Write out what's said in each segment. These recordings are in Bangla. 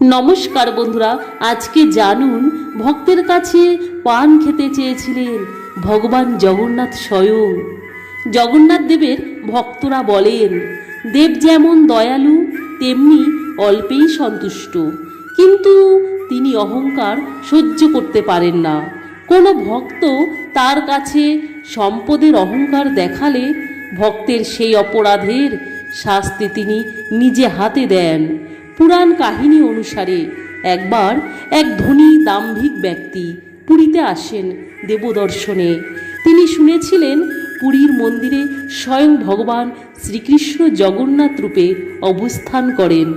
নমস্কার বন্ধুরা, আজকে জানুন, ভক্তের কাছে পান খেতে চেয়েছিলেন ভগবান জগন্নাথ স্বয়ং। জগন্নাথ দেবের ভক্তরা বলেন, দেব যেমন দয়ালু, তেমনি অল্পেই সন্তুষ্ট। কিন্তু তিনি অহংকার সহ্য করতে পারেন না। কোনো ভক্ত তার কাছে সম্পদের অহংকার দেখালে ভক্তের সেই অপরাধের শাস্তি তিনি নিজে হাতে দেন। পুরাণ কাহিনী অনুসারে একবার এক ধনী দাম্ভিক ব্যক্তি পুরীতে আসেন দেবদর্শনে। তিনি শুনেছিলেন পুরীর মন্দিরে স্বয়ং ভগবান শ্রীকৃষ্ণ জগন্নাথ রূপে অবস্থান করেন।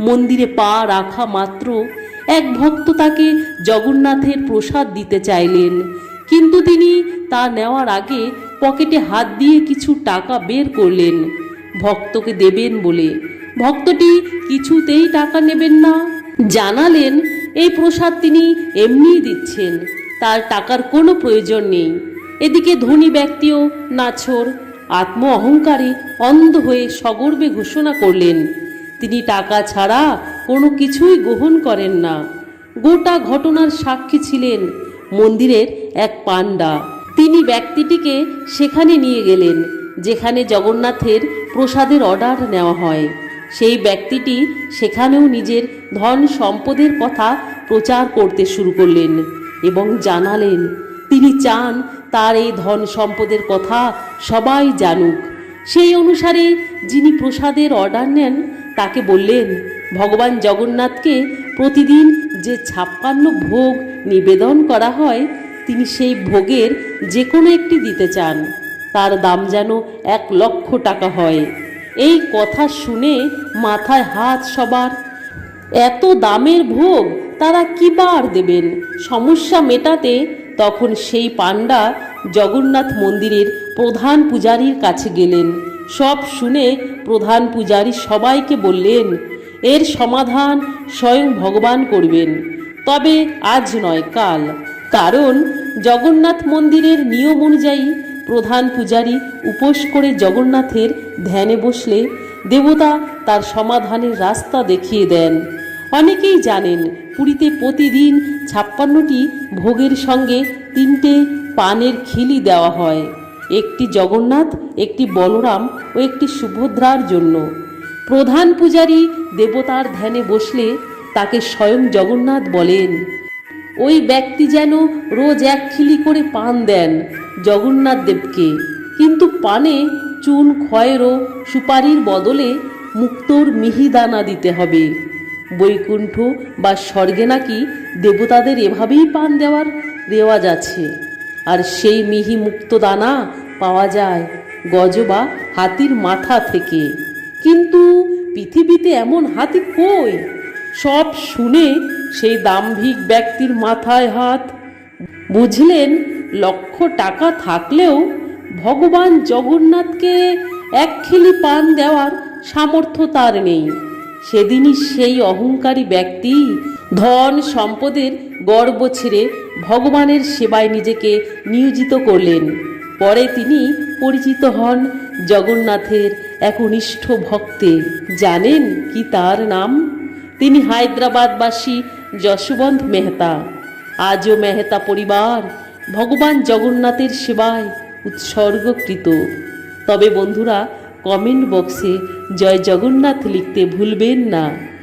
মন্দিরে পা রাখা মাত্র এক ভক্ত তাকে জগন্নাথের প্রসাদ দিতে চাইলেন। কিন্তু তিনি তা নেওয়ার আগে পকেটে হাত দিয়ে কিছু টাকা বের করলেন। ভক্তকে দেবেন বলে ভক্তটি কিছুতেই টাকা নেবেন না। জানালেন, এই প্রসাদ তিনি এমনিই দিচ্ছেন, তার টাকার কোনো প্রয়োজন নেই। এদিকে ধনী ব্যক্তিও নাছর আত্ম অহংকারে অন্ধ হয়ে সগর্বে ঘোষণা করলেন, তিনি টাকা ছাড়া কোনো কিছুই গ্রহণ করেন না। গোটা ঘটনার সাক্ষী ছিলেন মন্দিরের এক পাণ্ডা। তিনি ব্যক্তিটিকে সেখানে নিয়ে গেলেন, যেখানে জগন্নাথের প্রসাদের অর্ডার নেওয়া হয়। সেই ব্যক্তিটি সেখানেও নিজের ধন সম্পদের কথা প্রচার করতে শুরু করলেন এবং জানালেন, তিনি চান তার এই ধন সম্পদের কথা সবাই জানুক। সেই অনুসারে যিনি প্রসাদের অর্ডার নেন, তাকে বললেন, ভগবান জগন্নাথকে প্রতিদিন যে ছাপ্পান্ন ভোগ নিবেদন করা হয়, তিনি সেই ভোগের যে কোনো একটি দিতে চান। তার দাম যেন এক লক্ষ টাকা হয়। এই কথা শুনে মাথায় হাত সবার। এত দামের ভোগ তারা কি বার দেবেন? সমস্যা মেটাতে তখন সেই পাণ্ডা জগন্নাথ মন্দিরের প্রধান পূজারীর কাছে গেলেন। সব শুনে প্রধান পূজারী সবাইকে বললেন, এর সমাধান স্বয়ং ভগবান করবেন। তবে আজ নয়, কাল। কারণ জগন্নাথ মন্দিরের নিয়ম অনুযায়ী প্রধান পূজারী উপোস করে জগন্নাথের ধ্যানে বসলে দেবতা তার সমাধানের রাস্তা দেখিয়ে দেন। অনেকেই জানেন, পুরীতে প্রতিদিন ছাপ্পান্নটি ভোগের সঙ্গে তিনটে পানের খিলি দেওয়া হয়। একটি জগন্নাথ, একটি বলরাম ও একটি সুভদ্রার জন্য। প্রধান পূজারী দেবতার ধ্যানে বসলে তাকে স্বয়ং জগন্নাথ বলেন। ওই ব্যক্তি যেন রোজ এক খিলি করে পান দেন জগন্নাথ দেবকে। কিন্তু পানে চুন খয়েরও সুপারির বদলে মুক্তোর মিহিদানা দিতে হবে। বৈকুণ্ঠ বা স্বর্গে নাকি দেবতাদের এভাবেই পান দেওয়ার রেওয়াজ আছে। আর সেই মিহি মুক্ত দানা পাওয়া যায় গজ বা হাতির মাথা থেকে। কিন্তু পৃথিবীতে এমন হাতি কই? সব শুনে সেই দাম্ভিক ব্যক্তির মাথায় হাত। বুঝলেন, লক্ষ টাকা থাকলেও ভগবান জগন্নাথকে এক খিলি পান দেওয়ার সামর্থ্য তার নেই। সেদিনই সেই অহংকারী ব্যক্তি ধন সম্পদের গর্ব ছেড়ে ভগবানের সেবায় নিজেকে নিয়োজিত করলেন। পরে তিনি পরিচিত হন জগন্নাথের এক অনিষ্ঠ ভক্তে। জানেন কি তার নাম? তিনি হায়দ্রাবাদবাসী যশবন্ত মেহতা। আজও মেহতা পরিবার ভগবান জগন্নাথের সেবায় উৎসর্গকৃত। তবে বন্ধুরা কমেন্ট বক্সে জয় জগন্নাথ লিখতে ভুলবেন না।